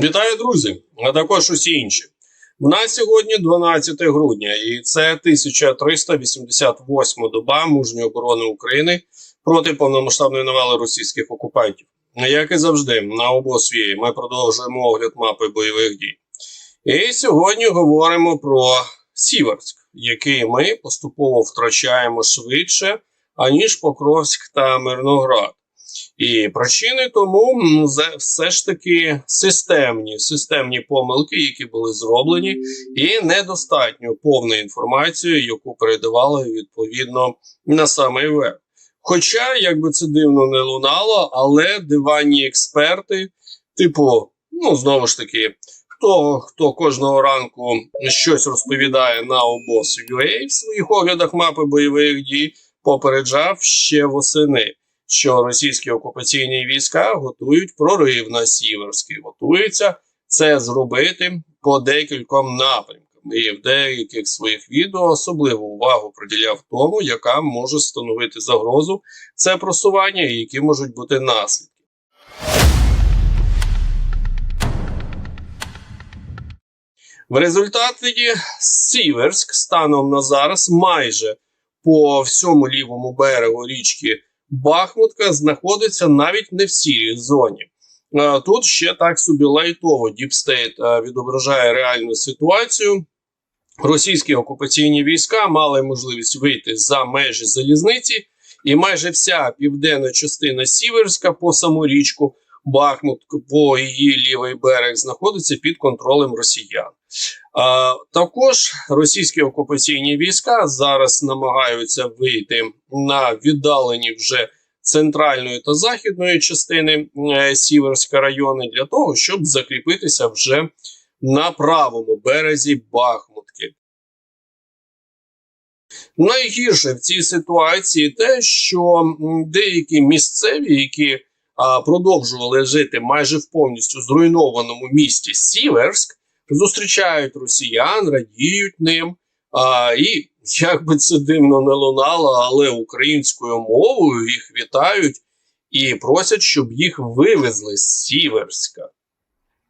Вітаю, друзі, а також усі інші. У нас сьогодні 12 грудня, і це 1388 доба мужньої оборони України проти повномасштабної навали російських окупантів. Як і завжди, на обосвії ми продовжуємо огляд мапи бойових дій. І сьогодні говоримо про Сіверськ, який ми поступово втрачаємо швидше, аніж Покровськ та Мирноград. І причини тому все ж таки системні, системні помилки, які були зроблені, і недостатньо повної інформації, яку передавали відповідно на самий веб. Хоча, як би це дивно не лунало, але диванні експерти, типу, ну знову ж таки, хто, хто кожного ранку щось розповідає на обоз UA в своїх оглядах мапи бойових дій, попереджав ще восени що російські окупаційні війська готують прорив на Сіверський, готуються це зробити по декільком напрямкам. І в деяких своїх відео особливу увагу приділяв тому, яка може становити загрозу це просування і які можуть бути наслідки. В результаті Сіверськ станом на зараз майже по всьому лівому берегу річки Бахмутка знаходиться навіть не в сірій зоні. Е, Тут ще так собі лайтово Діпстейт відображає реальну ситуацію. Російські окупаційні війська мали можливість вийти за межі залізниці, і майже вся південна частина Сіверська по саму річку Бахмут, по її лівий берег, знаходиться під контролем росіян. А, також російські окупаційні війська зараз намагаються вийти на віддалені вже центральної та західної частини е, Сіверська райони для того, щоб закріпитися вже на правому березі Бахмутки. Найгірше в цій ситуації те, що деякі місцеві, які продовжували жити майже в повністю зруйнованому місті Сіверськ, зустрічають росіян, радіють ним. А, і як би це дивно не лунало, але українською мовою їх вітають і просять, щоб їх вивезли з Сіверська.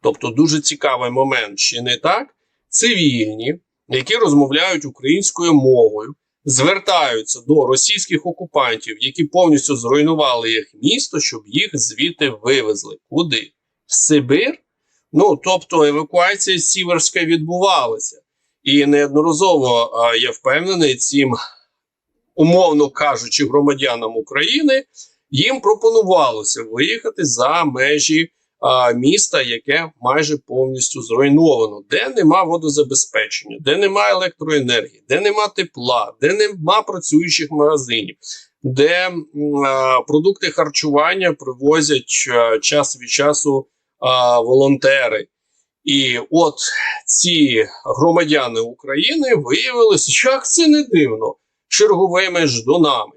Тобто дуже цікавий момент, чи не так? Цивільні, які розмовляють українською мовою, звертаються до російських окупантів, які повністю зруйнували їх місто, щоб їх звідти вивезли. Куди? В Сибир? Ну тобто евакуація з Сіверська відбувалася, і неодноразово я впевнений, цим, умовно кажучи, громадянам України їм пропонувалося виїхати за межі міста, яке майже повністю зруйновано, де нема водозабезпечення, де нема електроенергії, де нема тепла, де нема працюючих магазинів. Де а, продукти харчування привозять а, час від часу а, волонтери. І от ці громадяни України виявилися, як це не дивно, черговими ждунами.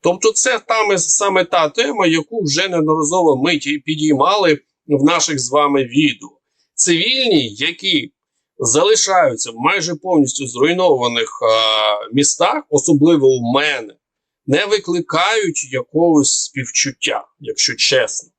Тобто, це там саме та тема, яку вже неодноразово ми підіймали в наших з вами відео. Цивільні, які залишаються в майже повністю зруйнованих а, містах, особливо у мене, не викликають якогось співчуття, якщо чесно.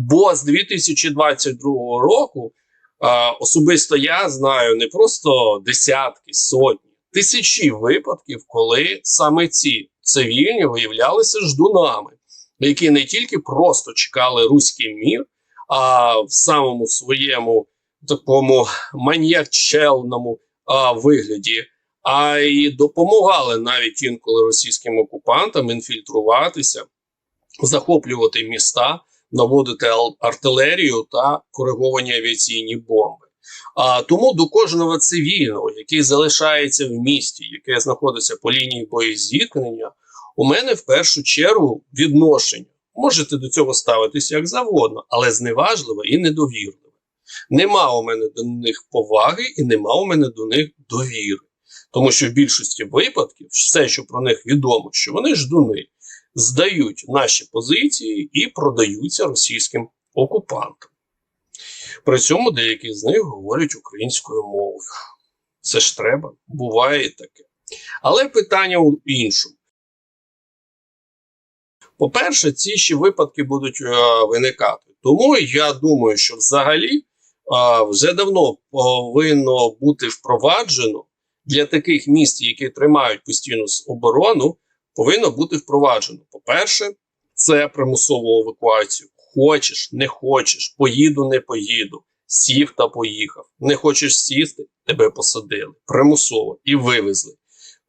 Бо з 2022 року а, особисто я знаю не просто десятки, сотні, тисячі випадків, коли саме ці цивільні виявлялися ждунами, які не тільки просто чекали руський мір, а в самому своєму такому маньячелному а, вигляді, а й допомагали навіть інколи російським окупантам інфільтруватися, захоплювати міста, наводити артилерію та кориговані авіаційні бомби. А тому до кожного цивільного, який залишається в місті, яке знаходиться по лінії боєзіткнення, у мене в першу чергу відношення. Можете до цього ставитися як завгодно, але зневажливе і недовірливе. Нема у мене до них поваги і нема у мене до них довіри. Тому що в більшості випадків все, що про них відомо, що вони ждуни, здають наші позиції і продаються російським окупантам. При цьому деякі з них говорять українською мовою. Це ж треба, буває і таке. Але питання у іншому. По-перше, ці ще випадки будуть е, виникати. Тому я думаю, що взагалі е, вже давно повинно бути впроваджено для таких міст, які тримають постійну оборону, повинно бути впроваджено. По-перше, це примусову евакуацію. Хочеш, не хочеш, поїду, не поїду. Сів та поїхав. Не хочеш сісти, тебе посадили примусово і вивезли.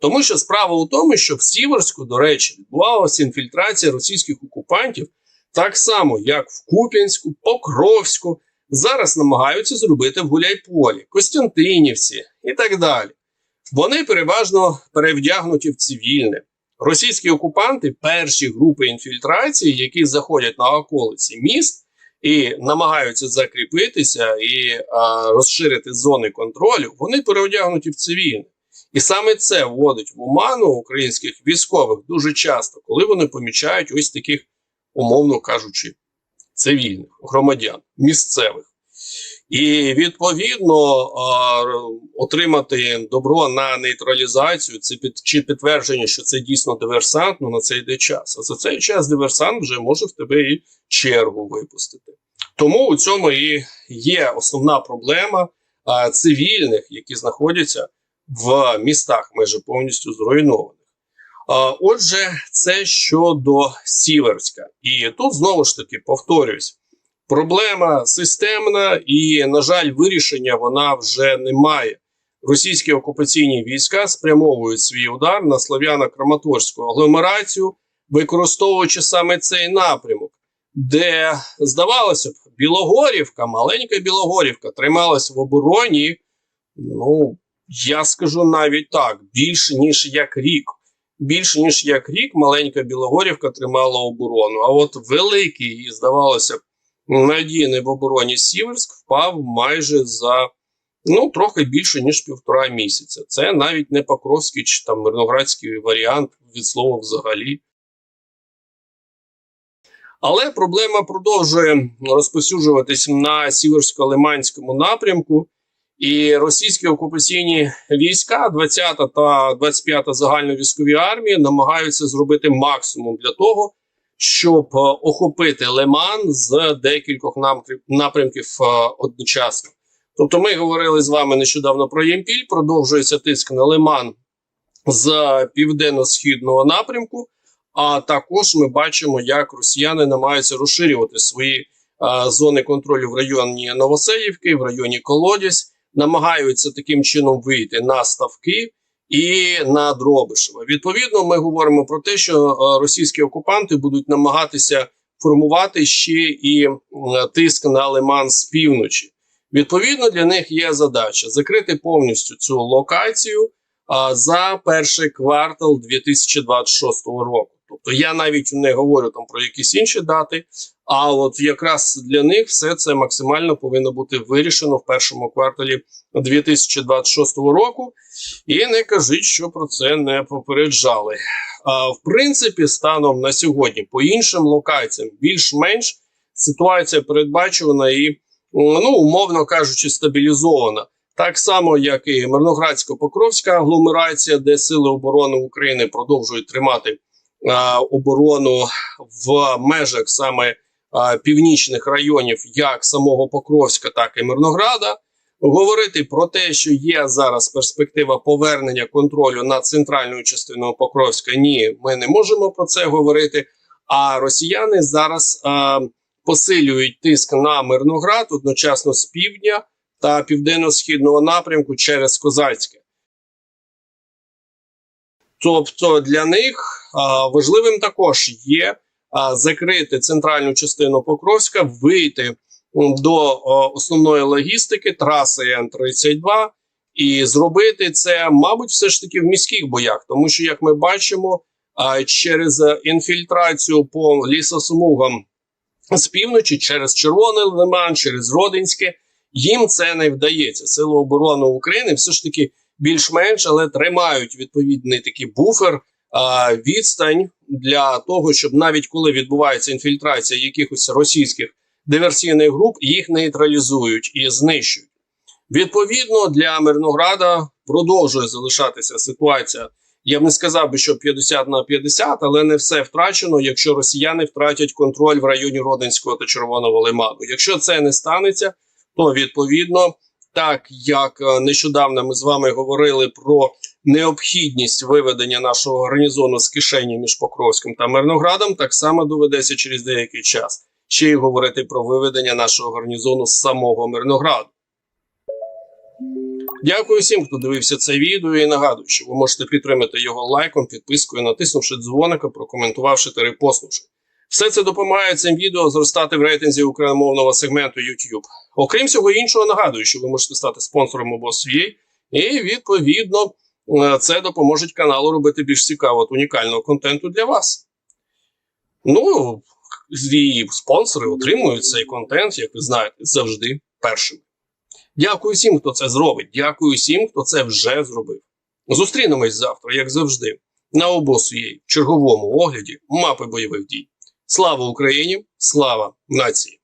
Тому що справа у тому, що в Сіверську, до речі, відбувалася інфільтрація російських окупантів так само, як в Куп'янську, Покровську. Зараз намагаються зробити в Гуляйполі, Костянтинівці і так далі. Вони переважно перевдягнуті в цивільне. Російські окупанти перші групи інфільтрації, які заходять на околиці міст і намагаються закріпитися і а, розширити зони контролю, вони переодягнуті в цивільне. І саме це вводить в оману українських військових дуже часто, коли вони помічають ось таких, умовно кажучи, цивільних громадян місцевих. І відповідно отримати добро на нейтралізацію, це під чи підтвердження, що це дійсно диверсант, ну на це йде час. А за цей час диверсант вже може в тебе і чергу випустити. Тому у цьому і є основна проблема цивільних, які знаходяться в містах, майже повністю зруйнованих. А, Отже, це щодо Сіверська, і тут знову ж таки повторюсь. Проблема системна, і, на жаль, вирішення вона вже не має. Російські окупаційні війська спрямовують свій удар на слов'яно-краматорську агломерацію, використовуючи саме цей напрямок, де, здавалося б, Білогорівка, маленька Білогорівка, трималась в обороні. Ну, я скажу навіть так: більше ніж як рік. Більше ніж як рік маленька Білогорівка тримала оборону. А от великий, здавалося б надійний в обороні Сіверськ впав майже за ну трохи більше ніж півтора місяця. Це навіть не Покровський чи там Мирноградський варіант від слова взагалі. Але проблема продовжує розпосюджуватись на сіверсько-лиманському напрямку, і російські окупаційні війська, 20 та 25 загальновійськові армії, намагаються зробити максимум для того, щоб е, охопити Лиман з декількох напрямків е, одночасно. Тобто, ми говорили з вами нещодавно про Ємпіль. Продовжується тиск на Лиман з південно-східного напрямку. А також ми бачимо, як росіяни намагаються розширювати свої а, е, зони контролю в районі Новоселівки, в районі Колодязь, намагаються таким чином вийти на ставки і на Дробишева. Відповідно, ми говоримо про те, що е, російські окупанти будуть намагатися формувати ще і тиск на Лиман з півночі. Відповідно, для них є задача закрити повністю цю локацію за перший квартал 2026 року. Тобто я навіть не говорю там про якісь інші дати, а от якраз для них все це максимально повинно бути вирішено в першому кварталі 2026 року. І не кажіть, що про це не попереджали. А в принципі, станом на сьогодні, по іншим локаціям, більш-менш ситуація передбачувана і, ну умовно кажучи, стабілізована. Так само, як і Мирноградсько-Покровська агломерація, де Сили оборони України продовжують тримати а, оборону в межах саме північних районів, як самого Покровська, так і Мирнограда. Говорити про те, що є зараз перспектива повернення контролю над центральною частиною Покровська, ні, ми не можемо про це говорити. А росіяни зараз а, посилюють тиск на Мирноград одночасно з півдня та південно-східного напрямку через Козацьке. Тобто для них а, важливим також є закрити центральну частину Покровська, вийти до основної логістики траси Н-32 і зробити це, мабуть, все ж таки в міських боях, тому що, як ми бачимо, через інфільтрацію по лісосмугам з півночі, через Червоний Лиман, через Родинське, їм це не вдається. Сили оборони України все ж таки більш-менш, але тримають відповідний такий буфер. Відстань для того, щоб навіть коли відбувається інфільтрація якихось російських диверсійних груп їх нейтралізують і знищують. Відповідно, для Мирнограда продовжує залишатися ситуація, Я б не сказав би, що 50 на 50, але не все втрачено, якщо росіяни втратять контроль в районі Родинського та Червоного Лиману. Якщо це не станеться, то відповідно, так як е, нещодавно ми з вами говорили про необхідність виведення нашого гарнізону з кишені між Покровським та Мирноградом, так само доведеться через деякий час ще й говорити про виведення нашого гарнізону з самого Мирнограду. Дякую всім, хто дивився це відео. І нагадую, що ви можете підтримати його лайком, підпискою, натиснувши дзвоника, прокоментувавши та репостнувши. Все це допомагає цим відео зростати в рейтинзі україномовного сегменту YouTube. Окрім всього іншого, нагадую, що ви можете стати спонсором обосвій, і відповідно це допоможе каналу робити більш цікавого та унікального контенту для вас. Ну, і спонсори отримують цей контент, як ви знаєте, завжди першими. Дякую всім, хто це зробить. Дякую всім, хто це вже зробив. Зустрінемось завтра, як завжди, на обосує черговому огляді мапи бойових дій. Слава Україні! Слава нації!